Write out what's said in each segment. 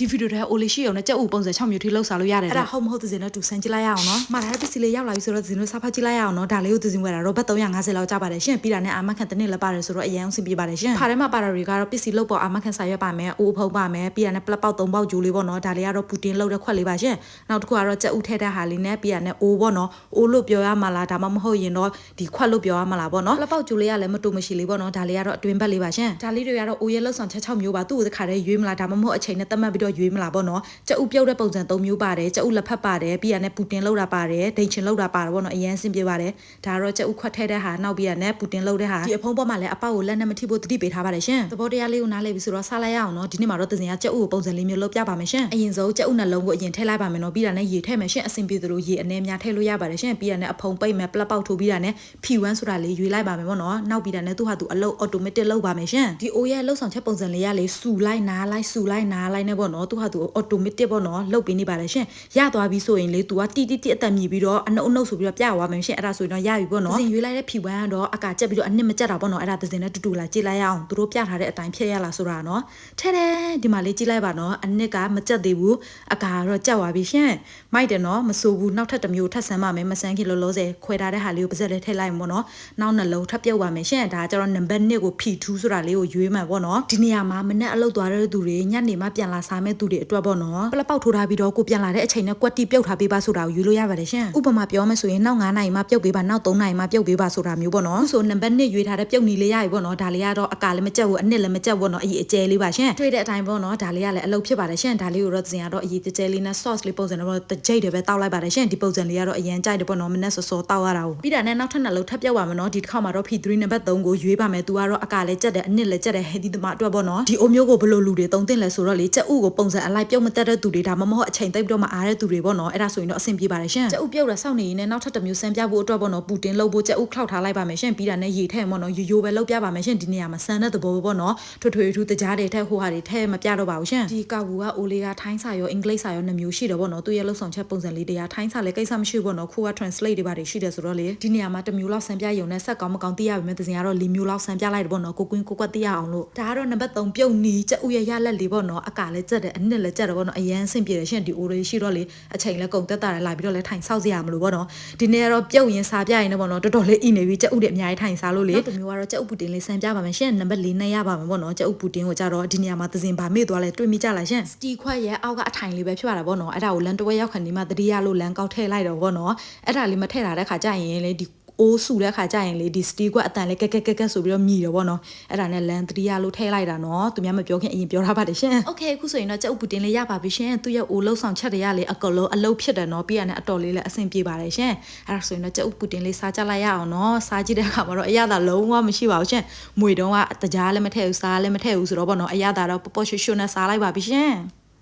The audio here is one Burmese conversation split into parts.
ဒီဗီဒီယိုထဲအိုလီရှိအောင်နဲ့ကြက်ဥပုံစံ6မျိုးထိလောက်စားလို့ရတယ်အဲ့ဒါဟုတ်မဟုတ်သစင်တော့တူဆန်းကြည့်လိုက်ရအောင်နော်မှားထားတဲ့ပစ္စည်းလေးရောက်လာပြီဆိုတော့သစင်တို့စားဖတ်ကြည့်လိုက်ရအောင်နော်ဒါလေးကိုသစင်ဝယ်တာတော့ဘတ်350လောက်ကျပါတယ်ရှင်ပြီးတာနဲ့အာမခံတစ်နှစ်လည်းပါတယ်ဆိုတော့အရင်အောင်ဆင်ပြေပါတယ်ရှင်ဖားထဲမှာပါတာတွေကတော့ပစ္စည်းလုပ်ပေါ်အာမခံစာရွက်ပါမယ်အိုးဖုံးပါမယ်ပြီးတာနဲ့ပလက်ပေါက်3ပေါက်ဂျူလေးပေါ့နော်ဒါလေးကတော့ပူတင်လုပ်တဲ့ခွက်လေးပါရှင်နောက်တစ်ခုကတော့ကြက်ဥထဲတဲ့ဟာလေးနဲ့ပြီးတာနဲ့အိုးပေါ့နော်အိုးလို့ပြောရမှာလားဒါမှမဟုတ်ရင်တော့ဒီခွက်လို့ပြောရမှာလားပေါ့နော်ပလက်ပေါက်ဂျူလေးကလည်းမတူမရှိလေးပေါ့နော်ဒါလေးကတော့အတွင်းဘက်လေးပါရှင်ဒါလေးတွေကတော့အိုးရဲလောက်ဆောင်ချက်6မျိုးပါသူ့ကိုတစ်ခါတည်းရွေးမလားဒါမှမဟုတ်အချိန်နဲ့တတ်မှတ်ပြီးတော့ရွေးမလားပေါ့နော်ကြက်ဥပြုတ်တဲ့ပုံစံ3မျိုးပါတယ်ကြက်ဥလက်ဖက်ပါတယ်ပြီးရနဲ့ပူတင်လောက်တာပါတယ်ဒိန်ချင်လောက်တာပါတယ်ပေါ့နော်အရင်အဆင်ပြေပါတယ်ဒါကတော့ကြက်ဥခွက်ထဲတဲ့ဟာနောက်ပြီးရနဲ့ပူတင်လောက်တဲ့ဟာဒီအဖုံးပေါ်မှာလည်းအပေါက်ကိုလက်နဲ့မထိဖို့တတိပေးထားပါတယ်ရှင်သဘောတရားလေးကိုနားလည်ပြီဆိုတော့စားလိုက်ရအောင်နော်ဒီနေ့မှာတော့သစင်ကကြက်ဥကိုပုံစံလေးမျိုးလုပ်ပြပါမယ်ရှင်အရင်ဆုံးကြက်ဥနှလုံးကိုအရင်ထည့်လိုက်ပါမယ်နော်ပြီးတာနဲ့ရေထည့်မယ်ရှင်အဆင်ပြေသလိုရေအနည်းများထည့်လို့ရပါတယ်ရှင်ပြီးရနဲ့အဖုံးပိတ်မယ်ပလက်ပေါက်ထိုးပြီးတာနဲ့ဖြီဝမ်းဆိုတာလေးရွေးလိုက်ပါမယ်ပေါ့နော်နောက်ပြီးတာနဲ့သူ့ဟာသူအလုပ် automatic လုပ်ပါမယ်ရှင်ဒီအိုရဲ့လှုပ်ဆောင်ချက်ပုံစံလေးရလေစူလိုက်နားလိုက်စူလိုက်နားလိုက်နဲ့ပေါ့နော်သူ့ဟာသူ automatic ပေါ့နော်လုပ်ပေးနေပါတယ်ရှင်ရသွားပြီဆိုရင်လေ तू ကတီတီတီအသက်မြည်ပြီးတော့အနှုတ်အနှုတ်ဆိုပြီးတော့ပြသွားမယ်ရှင်အဲ့ဒါဆိုရင်တော့ရပြီပေါ့နော်သင်ရွေးလိုက်တဲ့ဖြီဝမ်းကတော့အကာကျက်ပြီးတော့အနှစ်မကျက်တာပေါ့နော်အဲ့ဒါသင်နဲ့တူတူလာကြည့်လိုက်ရအောင်သူတို့ပြထားတဲ့အတိုင်းဖြစ်ရလားဆိုတာနော်ထဲထဲဒီမှာလေးကြည့်လိုက်ပါနော်အနှစ်ကမကျက်သေးဘူးအကာကတော့ကျက်သွားပြီရှင်မိုက်တယ်နော်မဆိုးဘူးနောက်ထပ်တစ်မျိုးထပ်ဆန်းပါမယ်မဆန်းခင်လောလောဆယ်ခွဲထားတဲ့ဟာလေးကိုပါဇက်လေးထည့်လိုက်မှာပေါ့နော်နောက်နှလုံးထပ်ပြုတ်ပါမယ်ရှင်ဒါကကျတော့နံပါတ်1ကိုဖြီထူးဆိုတာလေးကိုရွေးမှာပေါ့နော်ဒီနေရာမှာမနဲ့အလုပ်သွားတဲ့သူတွေညနေမှပြန်လာစားမဲ့သူတွေအတွက်ပေါ့နော်ပလက်ပေါက်ထိုးထားပြီးတော့ကိုပြန်လာတဲ့အချိန်နဲ့ကွက်တီပြုတ်ထားပေးပါဆိုတာကိုယူလို့ရပါတယ်ရှင်ဥပမာပြောမယ်ဆိုရင်နောက်9နိုင်မှပြုတ်ပေးပါနောက်3နိုင်မှပြုတ်ပေးပါဆိုတာမျိုးပေါ့နော်ဆိုနံပါတ်1ရွေးထားတဲ့ပြုတ်နီလေးရပြီပေါ့နော်ဒါလေးကတော့အကာလည်းမကြက်ဘူးအနှစ်လည်းမကြက်ဘူးပေါ့နော်အကြီးအကျဲလေးပါရှင်တွေ့တဲ့အတိုင်းပေါ့နော်ဒါလေးကလည်းအလုပ်ဖြစ်ပါတယ်ရှင်ဒါလေးကိုတော့ဇင်ကတော့အကြီးကျဲလေးနဲ့ sauce လေးပုံစံတော့တကြိတ်တယ်ပဲတောက်လိုက်ပါတယ်ရှင်ဒီပုံစံလေးကတော့အရင်ကြိုက်တယ်ပေါ့နော်မနဲ့စောစောတောက်ရတာကိုပြီးတာနဲ့နောက်ထပ်နှလုံးထပ်ပြောက်ပါမယ်နော်ဒီတစ်ခါမှာတော့ P3 နံပါတ်3ကိုရွေးပါမယ်သူကတော့အကာလည်းကြက်တယ်အနှစ်လည်းကြက်တယ်ဟဲဒီသမားအတွက်ပေါ့နော်ဒီအိုမျိုးကိုဘယ်လိုလူတွေတုံးတင်လဲဆိုတော့လေကြက်ဥကိုပုံစံအလိုက်ပြုတ်မတက်တဲ့သူတွေဒါမှမဟုတ်အချိန်သိပ်ပြီးတော့မအားတဲ့သူတွေပေါ့နော်အဲ့ဒါဆိုရင်တော့အဆင်ပြေပါတယ်ရှင်ကြက်ဥပြုတ်ရစောင့်နေရင်လည်းနောက်ထပ်တစ်မျိုးစမ်းပြဖို့အတွက်ပေါ့နော်ပူတင်လုပ်ဖို့ကြက်ဥခောက်ထားလိုက်ပါမယ်ရှင်ပြီးတာနဲ့ရေထဲပေါ့နော်ရိုးရိုးပဲလုပ်ပြပါမယ်ရှင်ဒီနေရာမှာစမ်းတဲ့သဘောပေါ့နော်ထွေထွေထူးတကြားတွေထဲဟိုဟာတွေထဲမပြတော့ပါဘူးရှင်ဒီကာဘူးကအိုလေးကထိုင်းစာရောအင်္ဂလိပ်စာရောနှစ်မျိုးရှိတယ်ပေါ့နော်သူရဲ့လုံဆောင်ချက်ပုံစံလေးတရားထိုင်းစာလည်းကိစ္စမရှိဘူးပေါ့နော်ခုက translate တွေပါတယ်ရှိတယ်ဆိုတော့လေဒီနေရာမှာတစ်မျိုးလောက်စမ်းပြရုံနဲ့ဆက်ကောင်းမကောင်းသိရပါမယ်သစင်ကတော့၄မျိုးလောက်စမ်းပြလိုက်တယ်ပေါ့နော်ကိုကွင်းကိုကွက်သိရအောင်လို့ဒါကတော့နံပါတ်3ပြုတ်နီကြက်ဥရဲ့ရလက်လေးပေါ့နော်အကာလည်းကြက်တယ်အနစ်လည်းကြက်တယ်ပေါ့နော်အရန်ဆင်ပြေတယ်ရှင်ဒီအိုလေးရှိတော့လေအချိန်လည်းကုန်တက်တာလည်းလာပြီးတော့လည်းထိုင်ဆောက်စရာမလိုပေါ့နော်ဒီနေ့ကတော့ပြုတ်ရင်စားပြရင်လည်းပေါ့နော်တော်တော်လေးအီနေပြီကြက်ဥတွေအများကြီးထိုင်စားလို့လေနောက်တစ်မျိုးကတော့ကြက်ဥပူတင်လေးစမ်းပြပါမယ်ရှင်နံပါတ်4နဲ့ရပါမယ်ပေါ့နော်ကြက်ဥပူတင်ကိုကြတော့ဒီနေရာမှာသစင်ဗာမေ့သွားလဲတွေ့မိကြလားရှင်စတီခွက်ရဲ့အောက်ကအထိုင်လေးပဲဖြစ်ရတာပေါ့နော်အဲ့ဒါကိုလန်တဝဲရောက်ခဏဒီမှာတတိယလို့လန်ကောက်ထည့်လိုက်တော့ပေါ့နော်အဲ့ဒါလေးမထည့်တာတဲ့ခါကျရင်လေဒီ အိုးဆူတဲ့ခါကျရင်လေဒီစတီကွက်အတန်လေးကက်ကက်ကက်ကက်ဆိုပြီးတော့မြည်တယ်ပေါ့နော်အဲ့ဒါနဲ့လန်တတိယလို့ထည့်လိုက်တာနော်သူများမပြောခင်အရင်ပြောထားပါတယ်ရှင်โอเคအခုဆိုရင်တော့ကြက်ဥပူတင်လေးရပါပြီရှင်သူရဲ့အိုးလုံးဆောင်ချက်တွေကလေအကလုံးအလုံးဖြစ်တယ်နော်ပြီးရတဲ့အတော်လေးလည်းအဆင်ပြေပါတယ်ရှင်အဲ့ဒါဆိုရင်တော့ကြက်ဥပူတင်လေးစားကြလိုက်ရအောင်နော်စားကြည့်တဲ့အခါမှာတော့အရသာလုံးဝမရှိပါဘူးရှင်မွေတုံးကတကြားလည်းမထည့်ဘူးစားလည်းမထည့်ဘူးဆိုတော့ပေါ့နော်အရသာတော့ပပရွှွှွနဲ့စားလိုက်ပါပြီရှင်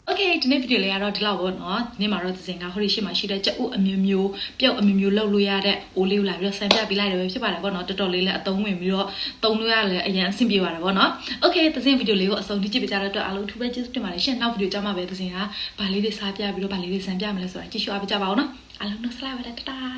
โอเคဒီနေ့ဗီဒီယိုလေးကတော့ဒီလောက်ပေါ့နော်ဒီနေ့မှာတော့သစင်ကဟိုဒီရှိမှရှိတဲ့ကြက်ဥအမျိုးမျိုးပြုတ်အမျိုးမျိုးလှုပ်လို့ရတဲ့အိုးလေးကိုလာပြီးတော့ဆန်ပြပေးလိုက်တယ်ပဲဖြစ်ပါတယ်ပေါ့နော်တော်တော်လေးလည်းအသုံးဝင်ပြီးတော့သုံးလို့ရလည်းအရင်အဆင်ပြေပါတယ်ပေါ့နော်โอเคသစင်ဗီဒီယိုလေးကိုအဆုံးထိကြည့်ပေးကြတဲ့အတွက်အားလုံးထူးပဲကျေးဇူးတင်ပါတယ်ရှင်နောက်ဗီဒီယိုကြမှာပဲသစင်ကဗာလေးတွေစားပြပြီးတော့ဗာလေးတွေဆန်ပြမယ်လဲဆိုတာကြည့်ရှုအားပေးကြပါဦးနော်အားလုံးနှုတ်ဆက်လိုက်ပါတတာ